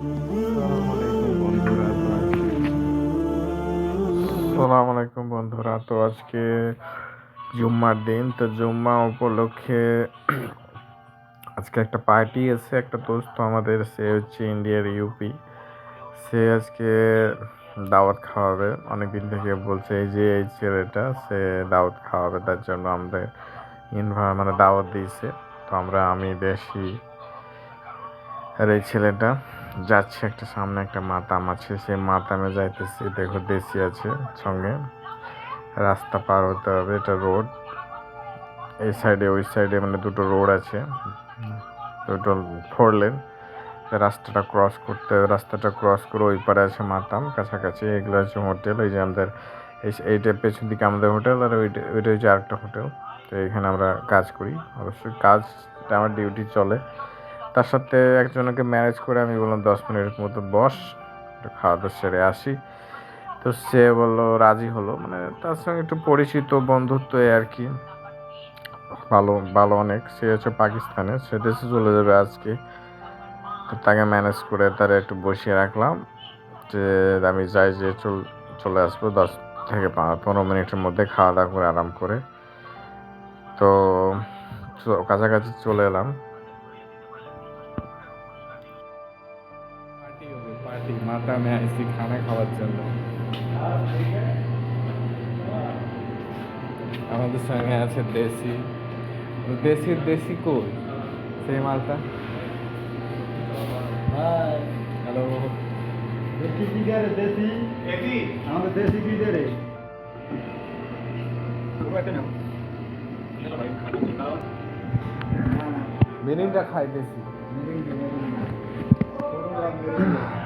আসসালামু আলাইকুম বন্ধুরা, তো আজকে জুম্মার দিন, তো জুম্মা উপলক্ষে আজকে একটা পার্টি আছে, একটা দোস্ত আমাদের, সে হচ্ছে ইন্ডিয়ার ইউপি সে আজকে দাওয়াত খাওয়াবে। অনেকদিন থেকে বলছে, এই যে, এই ছেলেটা, সে দাওয়াত খাওয়াবে, তার জন্য আমাদের ইনভার মানে দাওয়াত দিয়েছে। তো আমরা, আমি, দেশি, আর এই ছেলেটা যাচ্ছে একটা সামনে একটা মাতাম আছে, সেই মাতামে যাইতেছি, দেখো দেশি আছে সঙ্গে। রাস্তা পার হতে হবে, এটা রোড। এই সাইডে ওই সাইডে মানে দুটো রোড আছে, দুটো ফোর লেন রাস্তাটা ক্রস করতে, রাস্তাটা ক্রস করে ওই পারে আছে মাতাম, কাছাকাছি। এগুলো হচ্ছে হোটেল ওই যে আমাদের এই এইটা পেছন দিকে আমাদের হোটেল আর ওইটা ওইটা হচ্ছে আরেকটা হোটেল তো এখানে আমরা কাজ করি, অবশ্যই। কাজটা আমার ডিউটি চলে। তার সাথে একজনকে ম্যানেজ করে আমি বললাম, দশ মিনিটের মতো বস, একটু খাওয়া দাওয়া সেরে আসি। তো সে বলল, রাজি হলো। মানে তার সঙ্গে একটু পরিচিত বন্ধুত্ব আর কি। ভালো ভালো অনেক। সে হচ্ছে পাকিস্তানে, সে দেশে চলে যাবে আজকে। তো তাকে ম্যানেজ করে তারা একটু বসিয়ে রাখলাম যে, আমি যাই যে, চল, চলে আসব দশ থেকে পনেরো মিনিটের মধ্যে খাওয়া দাওয়া করে, আরাম করে। তো কাছাকাছি চলে এলাম। পার্টি মাতা মে আইসি খানা খাওয়ার জন্য। আমাদের সঙ্গে আছে দেশি। দেশি দেশি কই? সেই মালটা। হ্যালো দেশি কি দে রে দেশি? আমাদের দেশি কি দে রে? মিরিন্ডা খাই দেশি। মাশাআল্লাহ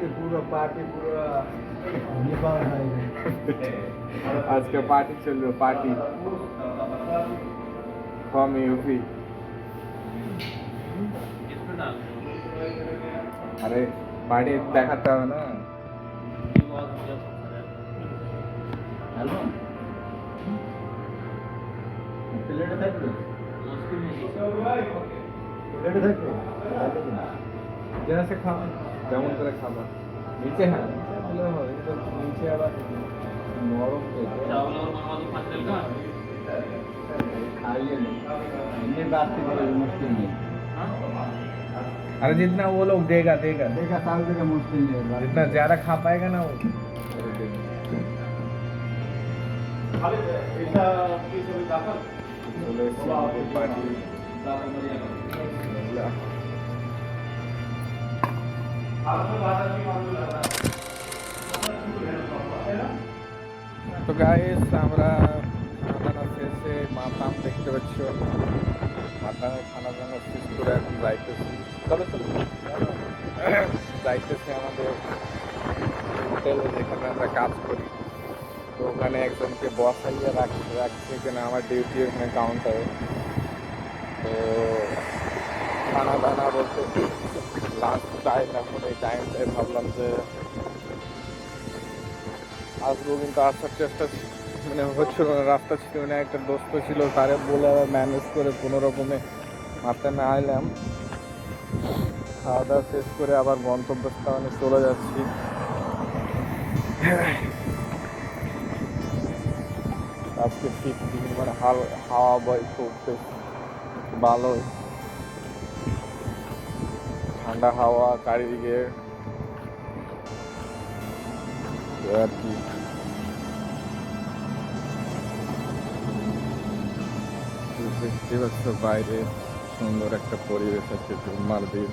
আজকে পুরো পার্টি পুরো নেপাল হয়ে আজকে পার্টি চলবে পার্টি ফ্রম ইউপি আরে পার্টি দেখাতে হবে না হ্যালো প্লেটে থাকবে প্লেটে থাকবে যেন সে খাওয়া যেমন করে খাবা নিচে হ্যাঁ নিচে হলে হবে কিন্তু নিচে আবার নরম তো खाइए नहीं इतनी बात की कोई मुश्किल नहीं अरे जितना वो लोग देगा देगा देखा साल का मुश्किल नहीं है जितना ज्यादा खा पाएगा ना वो চলে এসেছি আমাদের পার্টি তো গাইস আমরা খানা শেষে মাতাম দেখতে পাচ্ছ। মাতামে খানা দানা শেষ করে এখন যাইতেছি। চলো চলো। যাইতেছি আমাদের হোটেলে যেখানে আমরা কাজ করি। তো ওখানে একজনকে বসাইয়ে রাখছে রাখছে এখানে আমার ডিউটি ওখানে কাউন্টারে তো খানা দানা বলতে। লাঞ্চ টাইম এখন এই টাইমটায় ভাবলাম যে আসব কিন্তু আসার চেষ্টা মানে হচ্ছিল না, রাস্তা ছিল না, একটা দোস্ত ছিল তারে বলে ম্যানেজ করে কোনো রকমে মাথায় না আইলাম খাওয়া দাওয়া শেষ করে আবার গন্তব্যস্থানে চলে যাচ্ছি। আজকে ঠিক মানে হাল হাওয়া বয় খুব ভালোই। ঠান্ডা হাওয়া চারিদিকে। আর কি? দেখতে পাচ্ছ বাইরে সুন্দর একটা পরিবেশ আছে জুম্মার দিন